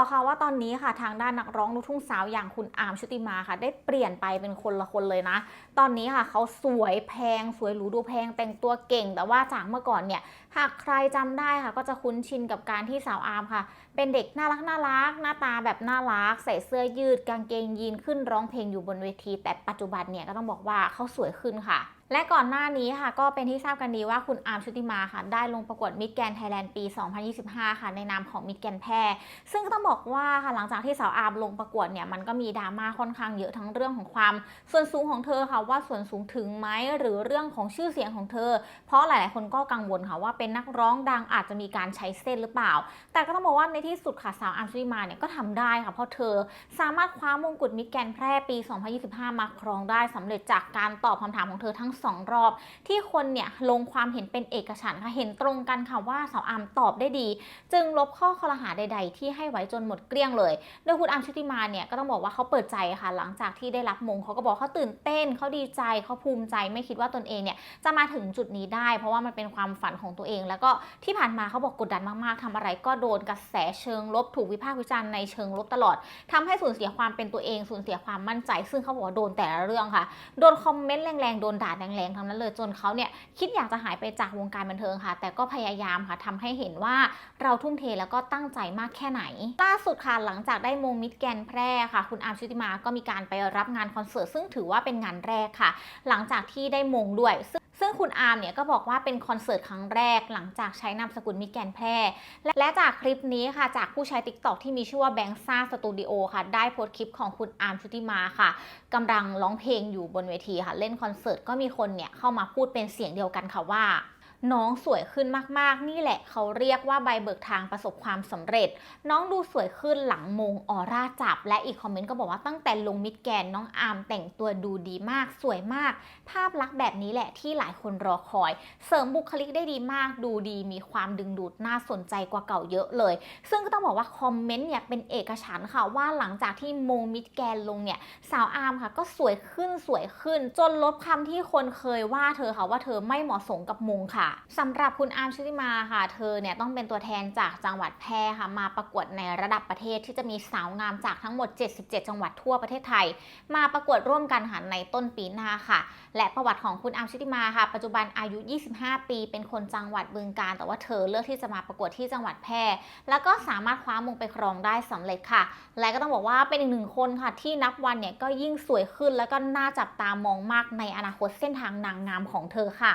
อกเขาว่าตอนนี้ค่ะทางด้านนักร้องลูกทุ่งสาวอย่างคุณอาร์มชุติมาค่ะ ได้เปลี่ยนไปเป็นคนละคนเลยนะ ตอนนี้ค่ะเขาสวยแพงสวยหรูดูแพงแต่งตัวเก่ง แต่ว่าจากเมื่อก่อนเนี่ยหากใครจำได้ค่ะ ก็จะคุ้นชินกับการที่สาวอาร์มค่ะ เป็นเด็กน่ารักน่ารักหน้าตาแบบน่ารัก ใส่เสื้อยืดกางเกงยีนขึ้นร้องเพลงอยู่บนเวที แต่ปัจจุบันเนี่ยก็ต้องบอกว่าเขาสวยขึ้นค่ะ และก่อนหน้านี้ค่ะก็เป็นที่ทราบกันดีว่าคุณอาร์มชุติมาค่ะ ได้ลงประกวดมิสแกนไทยแลนด์ปี 2025 ค่ะ ในนามของมิสแกนแพรซึ่งก็ต้องบอกว่าค่ะหลังจากที่สาวอาร์มลงประกวดเนี่ยมันก็มีดราม่าค่อนข้างเยอะทั้งเรื่องของความ ส่วนสูงของเธอค่ะว่าส่วนสูงถึงไหมหรือเรื่องของชื่อเสียงของเธอ เพราะหลาย ๆ คนก็กังวลค่ะว่าเป็นนักร้องดังอาจจะมีการใช้เส้นหรือเปล่า แต่ก็ต้องบอกว่าในที่สุดค่ะสาวอาร์มชุติมาเนี่ยก็ทำได้ค่ะเพราะเธอสามารถคว้ามงกุฎมิสแกนแพร่ปี 2025 มาครองได้สำเร็จจากการตอบคำถามของเธอทั้งสองรอบ ที่คนเนี่ยลงความเห็นเป็นเอกฉันค่ะเห็นตรงกันค่ะว่าสาวอามตอบได้ดี จึงลบข้อคอรหาใด ๆ ที่ให้ไว้จนหมดเกลี้ยงเลยโดยคุณอามชุติมาเนี่ยก็ต้องบอกว่าเขาเปิดใจค่ะ หลังจากที่ได้รับมงเขาก็บอกเขาตื่นเต้นเขาดีใจเขาภูมิใจไม่คิดว่าตนเองเนี่ยจะมาถึงจุดนี้ได้ เพราะว่ามันเป็นความฝันของตัวเอง แล้วก็ที่ผ่านมาเขาบอกกดดันมากๆทำอะไรก็โดนกระแสเชิงลบถูกวิพากษ์วิจารณ์ในเชิงลบตลอดทำให้สูญเสียความเป็นตัวเองสูญเสียความมั่นใจ ซึ่งเขาบอกว่าโดนแต่ละเรื่องค่ะโดนคอมเมนต์แรงๆโดนด่าแรงๆทั้งนั้นเลยจนเขาเนี่ยคิดอยากจะหายไปจากวงการบันเทิงค่ะ แต่ก็พยายามค่ะทำให้เห็นว่าเราทุ่มเทแล้วก็ตั้งใจมากแค่ไหน ล่าสุดค่ะหลังจากได้มงมิดแกนแพร่ค่ะ คุณอาร์มชุติมาก็มีการไปรับงานคอนเสิร์ตซึ่งถือว่าเป็นงานแรกค่ะ หลังจากที่ได้มงด้วย ซึ่งคุณอาร์มเนี่ยก็บอกว่าเป็นคอนเสิร์ตครั้งแรกหลังจากใช้นามสกุลมิแกนแพร่และและจากคลิปนี้ค่ะ จากผู้ใช้ TikTok ที่มีชื่อว่าแบงซ่าสตูดิโอค่ะ ได้โพสต์คลิปของคุณอาร์มชุติมาค่ะกำลังร้องเพลงอยู่บนเวทีค่ะ เล่นคอนเสิร์ตก็มีคนเนี่ยเข้ามาพูดเป็นเสียงเดียวกันค่ะว่า น้องสวยขึ้นมากๆ นี่แหละเขาเรียกว่าใบเบิกทางประสบความสำเร็จ น้องดูสวยขึ้นหลังมงออร่าจับ และอีกคอมเมนต์ก็บอกว่าตั้งแต่ลงมิดแกนน้องอาร์มแต่งตัวดูดีมาก สวยมาก ภาพลักษณ์แบบนี้แหละที่หลายคนรอคอย เสริมบุคลิกได้ดีมาก ดูดีมีความดึงดูดน่าสนใจกว่าเก่าเยอะเลย ซึ่งก็ต้องบอกว่าคอมเมนต์เนี่ยเป็นเอกฉันค่ะว่าหลังจากที่มงมิดแกนลงเนี่ยสาวอาร์มค่ะ ก็สวยขึ้นสวยขึ้น จนลบคำที่คนเคยว่าเธอค่ะว่าเธอไม่เหมาะสมกับมงค่ะสำหรับคุณอาร์มชุติมาค่ะ เธอเนี่ยต้องเป็นตัวแทนจากจังหวัดแพร่ค่ะ มาประกวดในระดับประเทศที่จะมีสาวงามจากทั้งหมด 77 จังหวัดทั่วประเทศไทย มาประกวดร่วมกันค่ะในต้นปีหน้าค่ะ และประวัติของคุณอาร์มชุติมาค่ะ ปัจจุบันอายุ 25 ปี เป็นคนจังหวัดบึงกาฬแต่ว่าเธอเลือกที่จะมาประกวดที่จังหวัดแพร่ แล้วก็สามารถคว้ามงไปครองได้สำเร็จค่ะ และก็ต้องบอกว่าเป็นอีกหนึ่งคนค่ะที่นับวันเนี่ยก็ยิ่งสวยขึ้น แล้วก็น่าจับตามองมากในอนาคตเส้นทางนางงามของเธอค่ะ